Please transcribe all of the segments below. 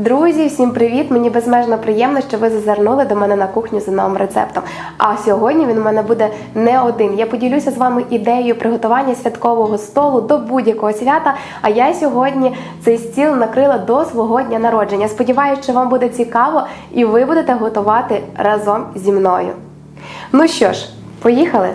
Друзі, всім привіт! Мені безмежно приємно, що ви зазирнули до мене на кухню за новим рецептом. А сьогодні він у мене буде не один. Я поділюся з вами ідеєю приготування святкового столу до будь-якого свята. А я сьогодні цей стіл накрила до свого дня народження. Сподіваюся, що вам буде цікаво і ви будете готувати разом зі мною. Ну що ж, поїхали!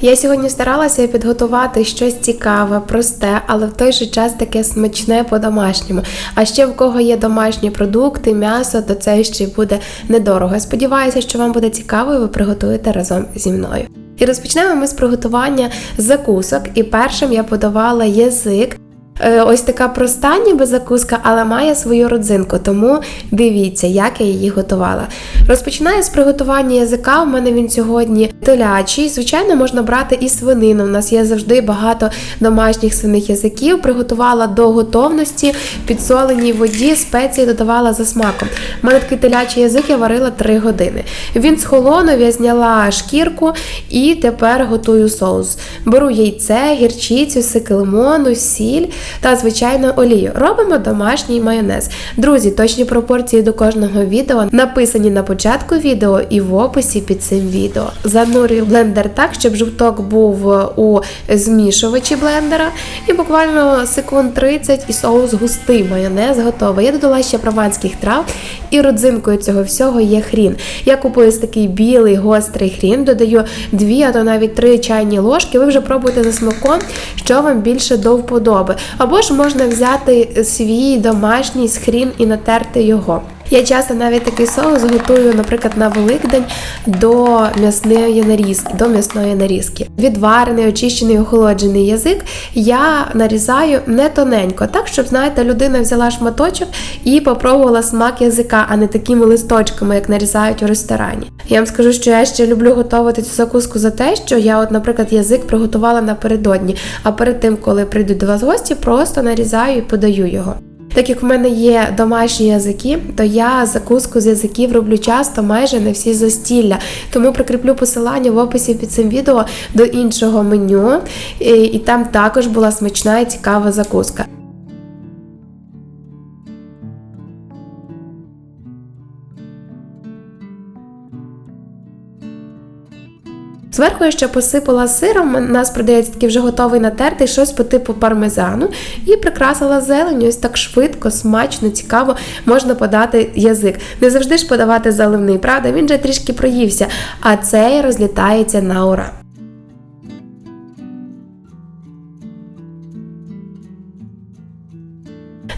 Я сьогодні старалася підготувати щось цікаве, просте, але в той же час таке смачне по-домашньому. А ще в кого є домашні продукти, м'ясо, то це ще буде недорого. Сподіваюся, що вам буде цікаво і ви приготуєте разом зі мною. І розпочнемо ми з приготування закусок. І першим я подавала язик. Е, Ось така проста ніби закуска, але має свою родзинку, тому дивіться, як я її готувала. Розпочинаю з приготування язика. У мене він сьогодні телячий. Звичайно, можна брати і свинину. У нас є завжди багато домашніх свиних язиків. Приготувала до готовності, підсоленій воді, спеції додавала за смаком. У мене такий телячий язик я варила 3 години. Він схолонув, я зняла шкірку і тепер готую соус. Беру яйце, гірчицю, сик лимону, сіль та звичайно олію. Робимо домашній майонез. Друзі, точні пропорції до кожного відео написані на початку відео і в описі під цим відео. Занурюю блендер так, щоб жовток був у змішувачі блендера. І буквально секунд 30 і соус густий майонез готовий. Я додала ще прованських трав, і родзинкою цього всього є хрін. Я купую такий білий гострий хрін, додаю 2, а то навіть 3 чайні ложки. Ви вже пробуйте за смаком, що вам більше до вподоби. Або ж можна взяти свій домашній з і натерти його. Я часто навіть такий соус готую, наприклад, на Великдень до м'ясної нарізки, до м'ясної нарізки. Відварений, очищений, охолоджений язик я нарізаю не тоненько, так щоб, знаєте, людина взяла шматочок і попробувала смак язика, а не такими листочками, як нарізають у ресторані. Я вам скажу, що я ще люблю готувати цю закуску за те, що я, от, наприклад, язик приготувала напередодні, а перед тим, коли прийдуть до вас гості, просто нарізаю і подаю його. Так як в мене є домашні язики, то я закуску з язиків роблю часто майже на всі застілля. Тому прикріплю посилання в описі під цим відео до іншого меню, і, там також була смачна і цікава закуска. Зверху я ще посипала сиром, у нас продається такий вже готовий натертий, щось по типу пармезану, і прикрасила зеленю, ось так швидко, смачно, цікаво можна подати язик. Не завжди ж подавати заливний, правда? Він же трішки проївся, а цей розлітається на ура.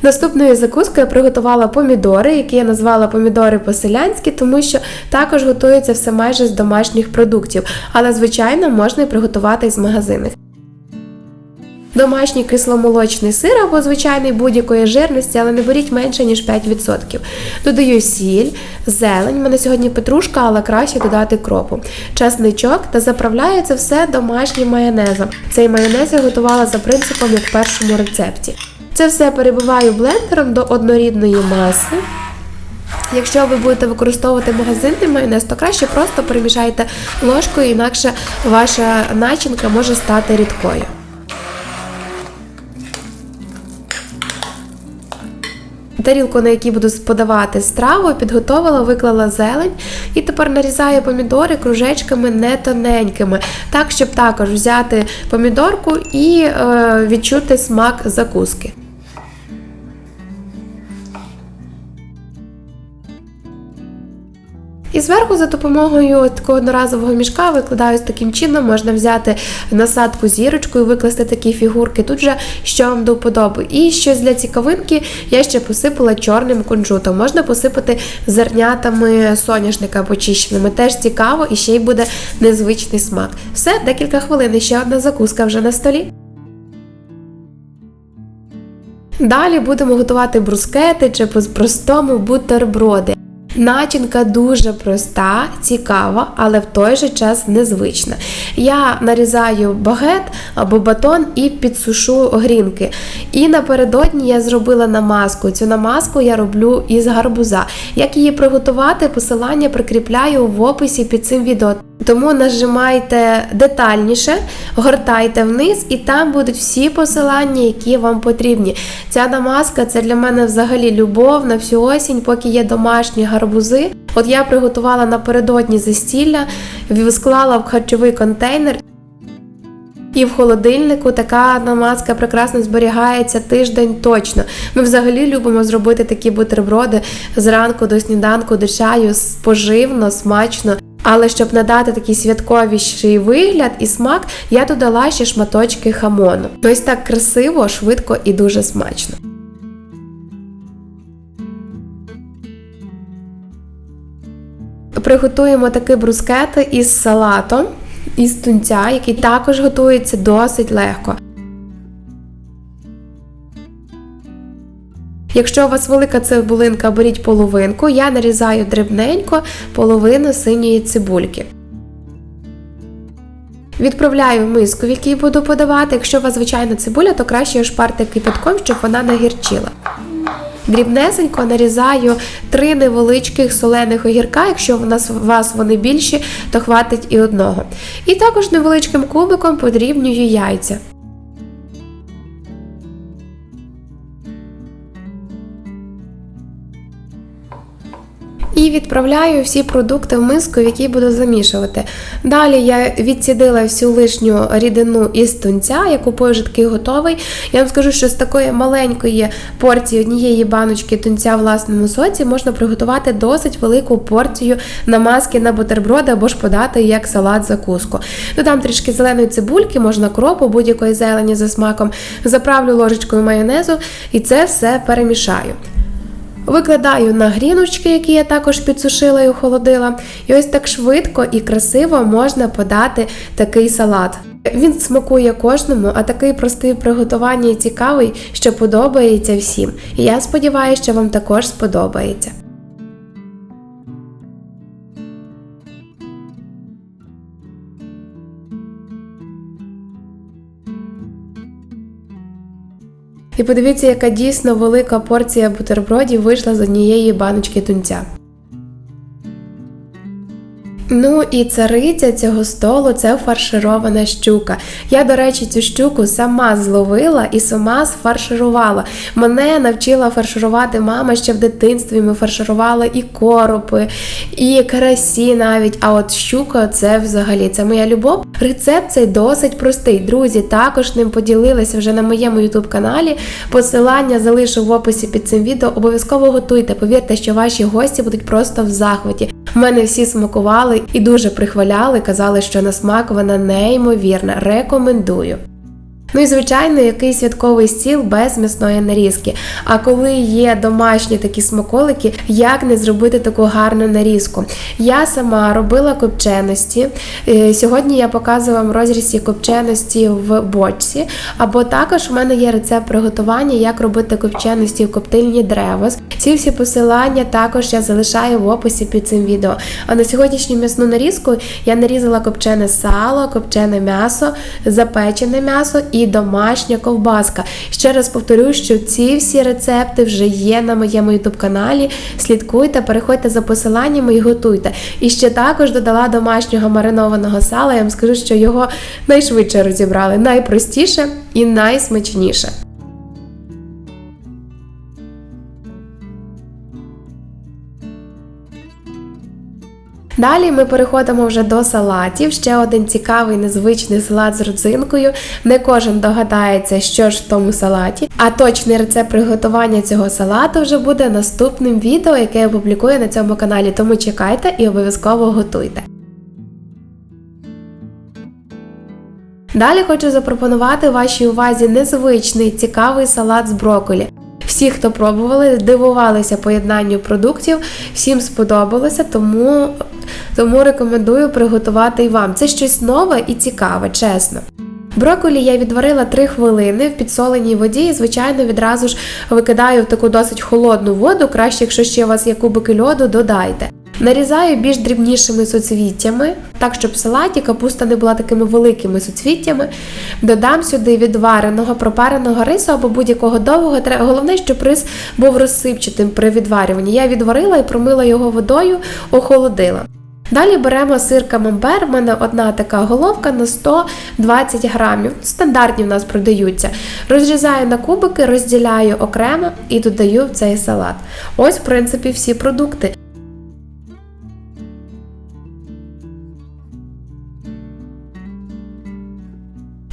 Наступною закускою я приготувала помідори, які я назвала помідори по-селянськи, тому що також готується все майже з домашніх продуктів, але, звичайно, можна і приготувати із магазинних. Домашній кисломолочний сир або звичайний будь-якої жирності, але не беріть менше, ніж 5%. Додаю сіль, зелень. У мене сьогодні петрушка, але краще додати кропу, чесничок та заправляю це все домашнім майонезом. Цей майонез я готувала за принципом, як в першому рецепті. Це все перебиваю блендером до однорідної маси. Якщо ви будете використовувати магазинний майонез, то краще просто перемішайте ложкою, інакше ваша начинка може стати рідкою. Тарілку, на якій буду подавати страву, підготовила, виклала зелень і тепер нарізаю помідори кружечками не тоненькими, так, щоб також взяти помідорку і е, відчути смак закуски. І зверху за допомогою такого одноразового мішка викладаю ось таким чином, можна взяти насадку зірочкою, викласти такі фігурки. Тут же що вам до вподоби. І щось для цікавинки я ще посипала чорним кунжутом. Можна посипати зернятами соняшника почищеними. Теж цікаво і ще й буде незвичний смак. Все, декілька хвилин, ще одна закуска вже на столі. Далі будемо готувати брускети чи по-простому бутерброди. Начинка дуже проста, цікава, але в той же час незвична. Я нарізаю багет або батон і підсушу грінки. І напередодні я зробила намазку. Цю намазку я роблю із гарбуза. Як її приготувати, посилання прикріпляю в описі під цим відео. Тому нажимайте детальніше, гортайте вниз, і там будуть всі посилання, які вам потрібні. Ця намазка це для мене взагалі любов на всю осінь, поки є домашні гарбузи. От я приготувала напередодні застілля, склала в харчовий контейнер. І в холодильнику така намазка прекрасно зберігається тиждень точно. Ми взагалі любимо зробити такі бутерброди зранку до сніданку, до чаю, поживно, смачно. Але щоб надати такий святковіший вигляд і смак, я додала ще шматочки хамону. Ось так красиво, швидко і дуже смачно. Приготуємо такі брускети із салатом, із тунця, який також готується досить легко. Якщо у вас велика цибулинка, беріть половинку, я нарізаю дрібненько половину синьої цибульки. Відправляю в миску, в якій буду подавати. Якщо у вас звичайна цибуля, то краще ошпарте кипятком, щоб вона нагірчила. Дрібнесенько нарізаю три невеличких солених огірка. Якщо у нас у вас вони більші, то хватить і одного. І також невеличким кубиком подрібнюю яйця. Відправляю всі продукти в миску, в якій буду замішувати. Далі я відсідила всю лишню рідину із тунця, я купую вже такий готовий. Я вам скажу, що з такої маленької порції однієї баночки тунця в власному соці можна приготувати досить велику порцію намазки на бутерброди або ж подати як салат закуску. Додам трішки зеленої цибульки, можна кропу, будь-якої зелені за смаком. Заправлю ложечкою майонезу і це все перемішаю. Викладаю на гріночки, які я також підсушила і охолодила. І ось так швидко і красиво можна подати такий салат. Він смакує кожному, а такий простий приготування і цікавий, що подобається всім. І я сподіваюся, що вам також сподобається. І подивіться, яка дійсно велика порція бутербродів вийшла з однієї баночки тунця. Ну і цариця цього столу це фарширована щука. Я, до речі, цю щуку сама зловила і сама сфарширувала. Мене навчила фарширувати мама ще в дитинстві. Ми фарширували і коропи, і карасі навіть. А от щука це взагалі це моя любов. Рецепт цей досить простий. Друзі, також ним поділилися вже на моєму ютуб каналі. Посилання залишу в описі під цим відео. Обов'язково готуйте. Повірте, що ваші гості будуть просто в захваті. Мене всі смакували і дуже прихваляли, казали, що на смак вона неймовірна. Рекомендую. Ну і звичайно, який святковий стіл без м'ясної нарізки. А коли є домашні такі смаколики, як не зробити таку гарну нарізку? Я сама робила копченості. Е, сьогодні я показую вам розрізі копченості в бочці. Або також в мене є рецепт приготування, як робити копченості в коптильні древос. Ці всі посилання також я залишаю в описі під цим відео. А на сьогоднішню м'ясну нарізку я нарізала копчене сало, копчене м'ясо, запечене м'ясо і домашня ковбаска. Ще раз повторюю, що ці всі рецепти вже є на моєму ютуб каналі. Слідкуйте, переходьте за посиланнями і готуйте. І ще також додала домашнього маринованого сала. Я вам скажу, що його найшвидше розібрали, найпростіше і найсмачніше. Далі ми переходимо вже до салатів. Ще один цікавий незвичний салат з родзинкою. Не кожен догадається, що ж в тому салаті. А точний рецепт приготування цього салату вже буде наступним відео, яке я опублікую на цьому каналі. Тому чекайте і обов'язково готуйте. Далі хочу запропонувати вашій увазі незвичний цікавий салат з брокколі. Всі, хто пробували, дивувалися поєднанню продуктів, всім сподобалося, тому, тому рекомендую приготувати і вам. Це щось нове і цікаве, чесно. Брокколі я відварила 3 хвилини в підсоленій воді і, звичайно, відразу ж викидаю в таку досить холодну воду. Краще, якщо ще у вас є кубики льоду, додайте. Нарізаю більш дрібнішими соцвіттями, так щоб в салаті капуста не була такими великими соцвіттями. Додам сюди відвареного, пропареного рису або будь-якого довгого. Головне, щоб рис був розсипчатим при відварюванні. Я відварила і промила його водою, охолодила. Далі беремо сир камамбер. У мене одна така головка на 120 грамів. Стандартні в нас продаються. Розрізаю на кубики, розділяю окремо і додаю в цей салат. Ось, в принципі, всі продукти.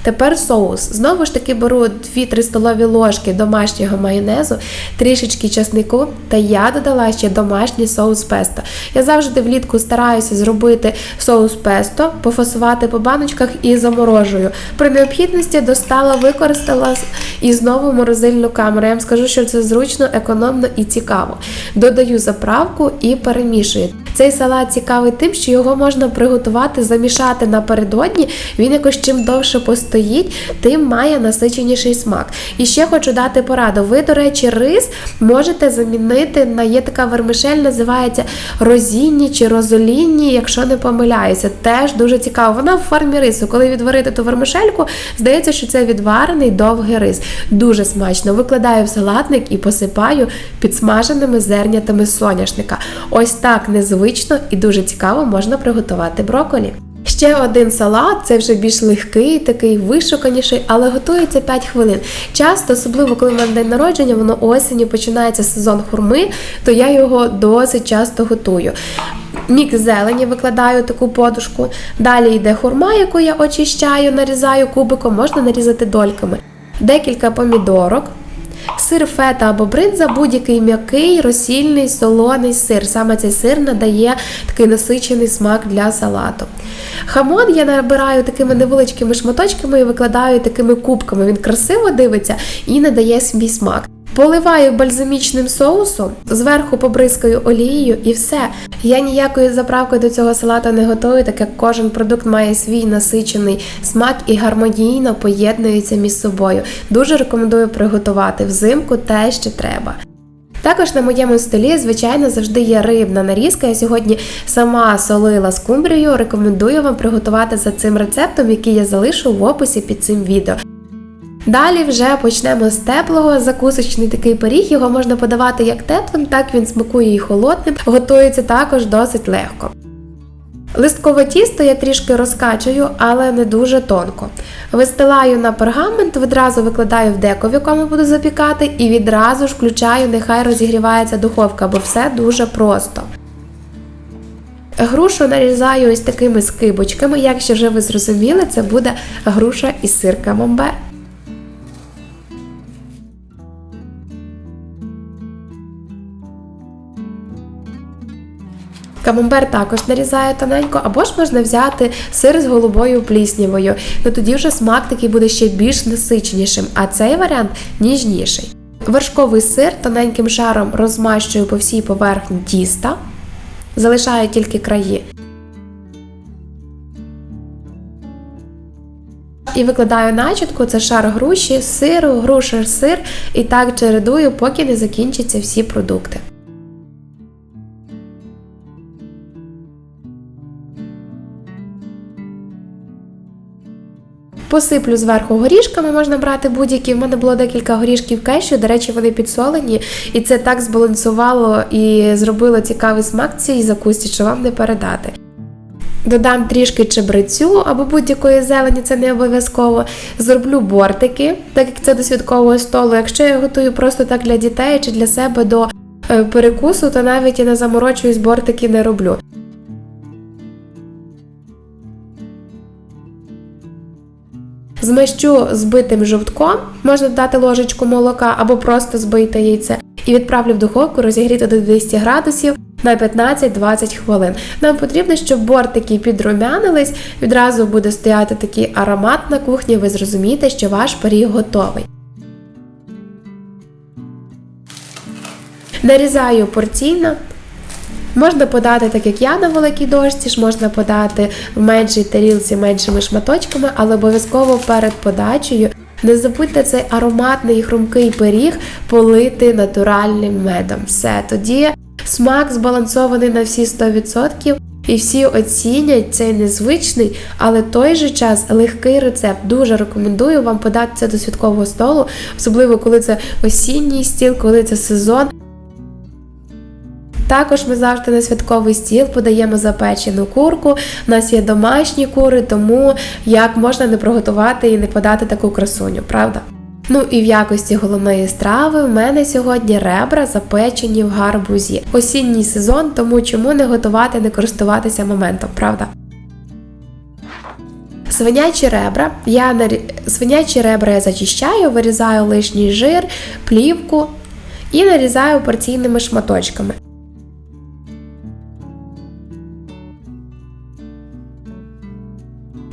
Тепер соус. Знову ж таки беру 2-3 столові ложки домашнього майонезу, трішечки часнику, та я додала ще домашній соус песто. Я завжди влітку стараюся зробити соус песто, пофасувати по баночках і заморожую. При необхідності достала, використала і знову морозильну камеру. Я вам скажу, що це зручно, економно і цікаво. Додаю заправку і перемішую. Цей салат цікавий тим, що його можна приготувати, замішати напередодні. Він якось чим довше постоїть, тим має насиченіший смак. І ще хочу дати пораду. Ви, до речі, рис можете замінити на є така вермишель, називається розінні чи розолінні, якщо не помиляюся. Теж дуже цікаво. Вона в формі рису. Коли відварити ту вермишельку, здається, що це відварений довгий рис. Дуже смачно. Викладаю в салатник і посипаю підсмаженими зернятами соняшника. Ось так незвично і дуже цікаво можна приготувати броколі. Ще один салат, це вже більш легкий, такий вишуканіший, але готується 5 хвилин. Часто, особливо коли в мене день народження, воно осінню починається сезон хурми, то я його досить часто готую. Мікс зелені викладаю таку подушку. Далі йде хурма, яку я очищаю, нарізаю кубиком, можна нарізати дольками. Декілька помідорок. Сир фета або бринза, будь-який м'який, розсільний, солоний сир. Саме цей сир надає такий насичений смак для салату. Хамон я набираю такими невеличкими шматочками і викладаю такими кубками. Він красиво дивиться і надає свій смак. Поливаю бальзамічним соусом, зверху побризкаю олією і все. Я ніякою заправкою до цього салату не готую, так як кожен продукт має свій насичений смак і гармонійно поєднуються між собою. Дуже рекомендую приготувати взимку те, що треба. Також на моєму столі, звичайно, завжди є рибна нарізка. Я сьогодні сама солила скумбрію. Рекомендую вам приготувати за цим рецептом, який я залишу в описі під цим відео. Далі вже почнемо з теплого. Закусочний такий пиріг. Його можна подавати як теплим, так він смакує і холодним. Готується також досить легко. Листкове тісто я трішки розкачую, але не дуже тонко. Вистилаю на пергамент, відразу викладаю в деко, в якому буду запікати, і відразу ж включаю, нехай розігрівається духовка, бо все дуже просто. Грушу нарізаю ось такими скибочками. Якщо вже ви зрозуміли, це буде груша із сир камамбер. Камамбер також нарізаю тоненько, або ж можна взяти сир з голубою пліснявою. Ну тоді вже смак такий буде ще більш насиченішим, а цей варіант ніжніший. Вершковий сир тоненьким шаром розмащую по всій поверхні тіста, залишаю тільки краї. І викладаю начинку, це шар груші, сиру, груша, сир, і так чередую, поки не закінчаться всі продукти. Посиплю зверху горішками, можна брати будь-які. В мене було декілька горішків кешю, до речі, вони підсолені, і це так збалансувало і зробило цікавий смак цій закусці, що вам не передати. Додам трішки чебрецю або будь-якої зелені, це не обов'язково. Зроблю бортики, так як це до святкового столу. Якщо я готую просто так для дітей чи для себе до е, перекусу, то навіть і не заморочуюсь, бортики не роблю. Змащу збитим жовтком, можна додати ложечку молока або просто збийте яйце, і відправлю в духовку розігріти до 200 градусів на 15-20 хвилин. Нам потрібно, щоб бортики підрумянились, відразу буде стояти такий аромат на кухні, ви зрозумієте, що ваш пиріг готовий. Нарізаю порційно. Можна подати, так як я на великій дошці, ж можна подати в меншій тарілці меншими шматочками, але обов'язково перед подачею не забудьте цей ароматний хрумкий пиріг полити натуральним медом. Все, тоді смак збалансований на всі 100%. І всі оцінять цей незвичний, але той же час легкий рецепт. Дуже рекомендую вам подати це до святкового столу, особливо коли це осінній стіл, коли це сезон. Також ми завжди на святковий стіл подаємо запечену курку. У нас є домашні кури, тому як можна не приготувати і не подати таку красуню, правда? Ну і в якості головної страви в мене сьогодні ребра запечені в гарбузі. Осінній сезон, тому чому не готувати, не користуватися моментом, правда? Свинячі ребра. Я нарі... Свинячі ребра я зачищаю, вирізаю лишній жир, плівку і нарізаю порційними шматочками.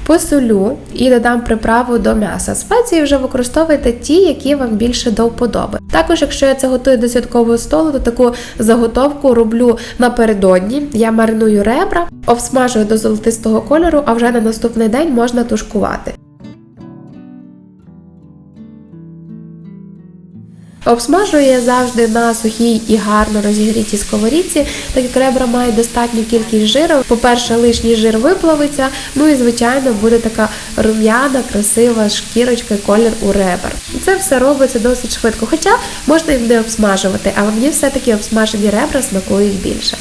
Посолю і додам приправу до м'яса. Спеції вже використовуйте ті, які вам більше до вподоби. Також, якщо я це готую до святкового столу, то таку заготовку роблю напередодні. Я мариную ребра, обсмажую до золотистого кольору, а вже на наступний день можна тушкувати. Обсмажую я завжди на сухій і гарно розігрітій сковорідці, так як ребра мають достатню кількість жиру. По-перше, лишній жир виплавиться, ну і, звичайно, буде така рум'яна, красива шкірочка колір у ребер. Це все робиться досить швидко, хоча можна і не обсмажувати, але мені все-таки обсмажені ребра смакують більше.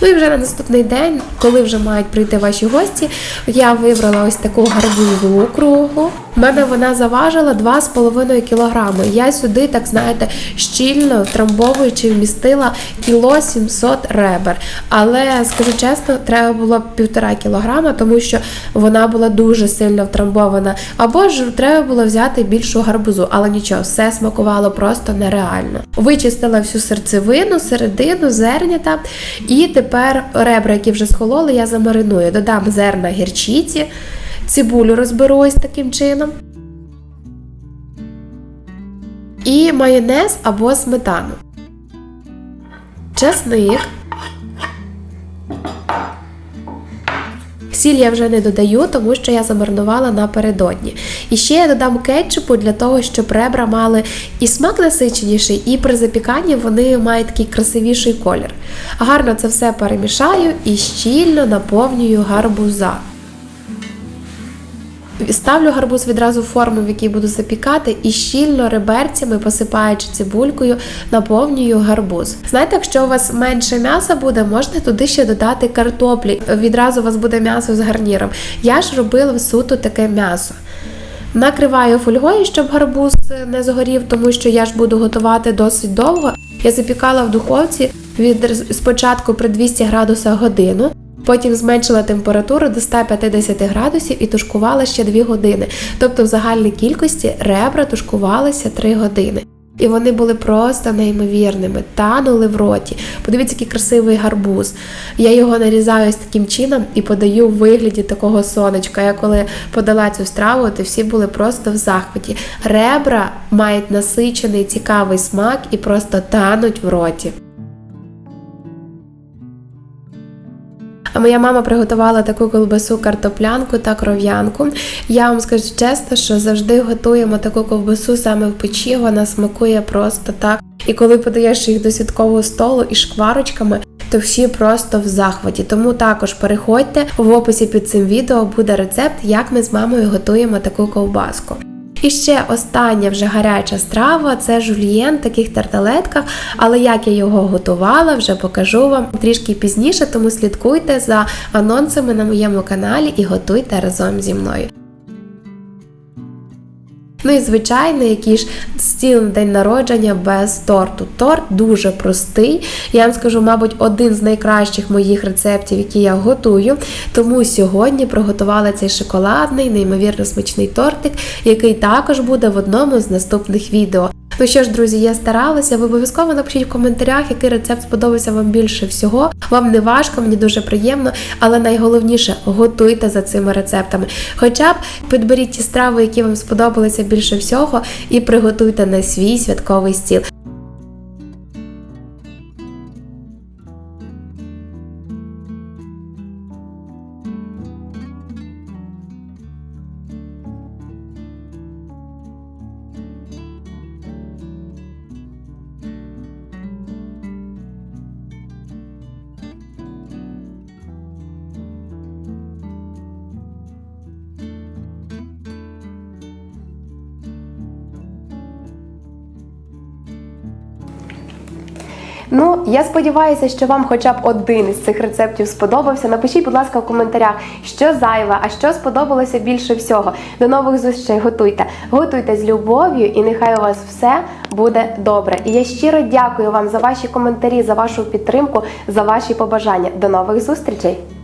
Ну і вже на наступний день, коли вже мають прийти ваші гості, я вибрала ось таку гарбузу круглу. Мене вона заважила 2,5 кг. Я сюди, так знаєте, щільно втрамбовуючи, вмістила кіло 700 ребер. Але, скажу чесно, треба було півтора кілограма, тому що вона була дуже сильно втрамбована. Або ж треба було взяти більшу гарбузу, але нічого, все смакувало просто нереально. Вичистила всю серцевину, середину, зернята. І тепер ребра, які вже схололи, я замариную. Додам зерна гірчиці. Цибулю розберу ось таким чином. І майонез або сметану. Чесник. Сіль я вже не додаю, тому що я замарнувала напередодні. І ще я додам кетчупу для того, щоб ребра мали і смак насиченіший, і при запіканні вони мають такий красивіший колір. Гарно це все перемішаю і щільно наповнюю гарбуза. Ставлю гарбуз відразу в форму, в якій буду запікати, і щільно реберцями, посипаючи цибулькою, наповнюю гарбуз. Знаєте, якщо у вас менше м'яса буде, можна туди ще додати картоплі. Відразу у вас буде м'ясо з гарніром. Я ж робила суто таке м'ясо. Накриваю фольгою, щоб гарбуз не згорів, тому що я ж буду готувати досить довго. Я запікала в духовці від спочатку при 200 градусах годину. Потім зменшила температуру до 150 градусів і тушкувала ще 2 години. Тобто в загальній кількості ребра тушкувалися 3 години. І вони були просто неймовірними, танули в роті. Подивіться, який красивий гарбуз. Я його нарізаю ось таким чином і подаю в вигляді такого сонечка. Я коли подала цю страву, то всі були просто в захваті. Ребра мають насичений цікавий смак і просто тануть в роті. Моя мама приготувала таку колбасу картоплянку та кров'янку. Я вам скажу чесно, що завжди готуємо таку ковбасу саме в печі, вона смакує просто так. І коли подаєш їх до святкового столу із шкварочками, то всі просто в захваті. Тому також переходьте в описі під цим відео буде рецепт, як ми з мамою готуємо таку ковбаску. І ще остання вже гаряча страва це жульєн в таких тарталетках. Але як я його готувала, вже покажу вам трішки пізніше, тому слідкуйте за анонсами на моєму каналі і готуйте разом зі мною. Ну і звичайно, який ж стіл на день народження без торту. Торт дуже простий. Я вам скажу, мабуть, один з найкращих моїх рецептів, які я готую. Тому сьогодні приготувала цей шоколадний, неймовірно смачний тортик, який також буде в одному з наступних відео. Ну що ж, друзі, я старалася. Ви обов'язково напишіть в коментарях, який рецепт сподобався вам більше всього. Вам не важко, мені дуже приємно, але найголовніше готуйте за цими рецептами. Хоча б підберіть ті страви, які вам сподобалися більше всього, і приготуйте на свій святковий стіл. Ну, я сподіваюся, що вам хоча б один із цих рецептів сподобався. Напишіть, будь ласка, в коментарях, що зайве, а що сподобалося більше всього. До нових зустрічей готуйте. Готуйте з любов'ю, і нехай у вас все буде добре. І я щиро дякую вам за ваші коментарі, за вашу підтримку, за ваші побажання. До нових зустрічей!